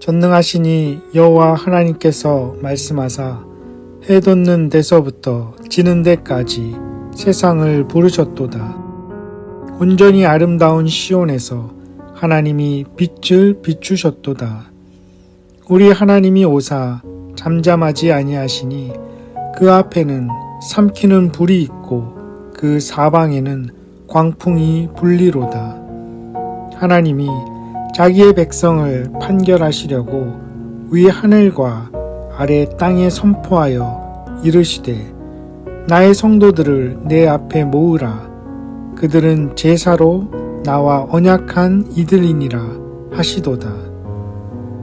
전능하시니 여호와 하나님께서 말씀하사 해 돋는 데서부터 지는 데까지 세상을 부르셨도다. 온전히 아름다운 시온에서 하나님이 빛을 비추셨도다. 우리 하나님이 오사 잠잠하지 아니하시니 그 앞에는 삼키는 불이 있고 그 사방에는 광풍이 불리로다. 하나님이 자기의 백성을 판결하시려고 위 하늘과 아래 땅에 선포하여 이르시되 나의 성도들을 내 앞에 모으라. 그들은 제사로 나와 언약한 이들이니라 하시도다.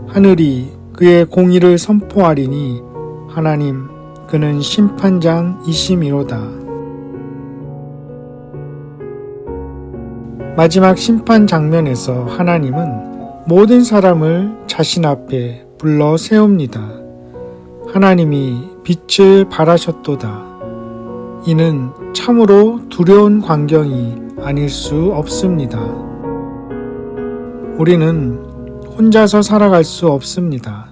하늘이 그의 공의를 선포하리니 하나님 그는 심판장이심이로다 마지막 심판 장면에서 하나님은 모든 사람을 자신 앞에 불러 세웁니다. 하나님이 빛을 발하셨도다. 이는 참으로 두려운 광경이 아닐 수 없습니다. 우리는 혼자서 살아갈 수 없습니다.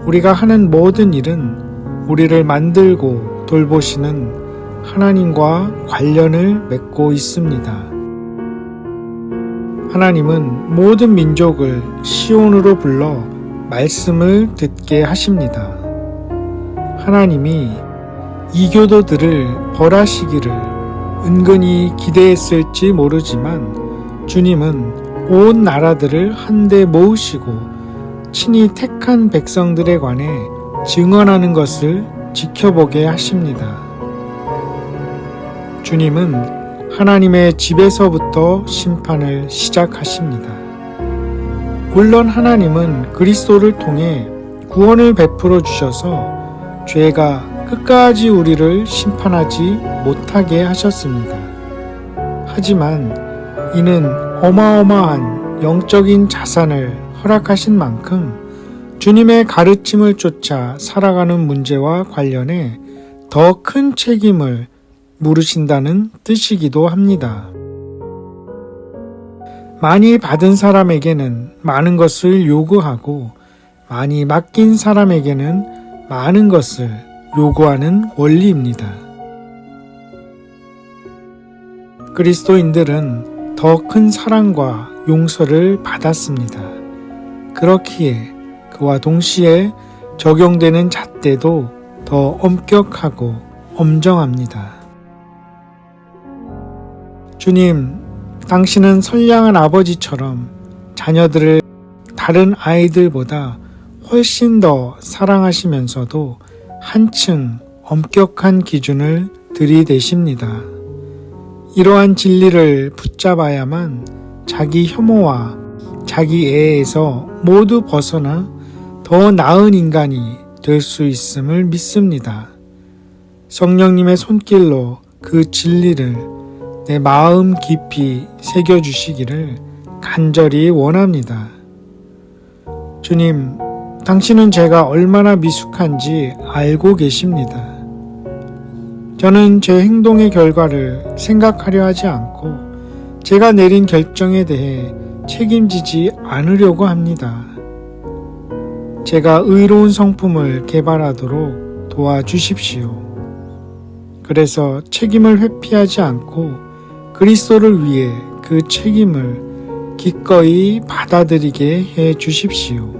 우리가 하는 모든 일은 우리를 만들고 돌보시는 하나님과 관련을 맺고 있습니다. 하나님은 모든 민족을 시온으로 불러 말씀을 듣게 하십니다. 하나님이 이교도들을 벌하시기를 은근히 기대했을지 모르지만 주님은 온 나라들을 한데 모으시고 친히 택한 백성들에 관해 증언하는 것을 지켜보게 하십니다. 주님은 하나님의 집에서부터 심판을 시작하십니다. 물론 하나님은 그리스도를 통해 구원을 베풀어 주셔서 죄가 끝까지 우리를 심판하지 못하게 하셨습니다. 하지만 이는 어마어마한 영적인 자산을 허락하신 만큼 주님의 가르침을 쫓아 살아가는 문제와 관련해 더 큰 책임을 물으신다는 뜻이기도 합니다. 많이 받은 사람에게는 많은 것을 요구하고 많이 맡긴 사람에게는 많은 것을 요구하는 원리입니다. 그리스도인들은 더 큰 사랑과 용서를 받았습니다. 그렇기에 그와 동시에 적용되는 잣대도 더 엄격하고 엄정합니다. 주님, 당신은 선량한 아버지처럼 자녀들을 다른 아이들보다 훨씬 더 사랑하시면서도 한층 엄격한 기준을 들이대십니다. 이러한 진리를 붙잡아야만 자기 혐오와 자기 애에서 모두 벗어나 더 나은 인간이 될 수 있음을 믿습니다. 성령님의 손길로 그 진리를 내 마음 깊이 새겨주시기를 간절히 원합니다. 주님, 당신은 제가 얼마나 미숙한지 알고 계십니다. 저는 제 행동의 결과를 생각하려 하지 않고 제가 내린 결정에 대해 책임지지 않으려고 합니다. 제가 의로운 성품을 개발하도록 도와주십시오. 그래서 책임을 회피하지 않고 그리스도를 위해 그 책임을 기꺼이 받아들이게 해 주십시오.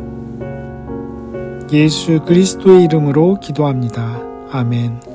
예수 그리스도의 이름으로 기도합니다. 아멘.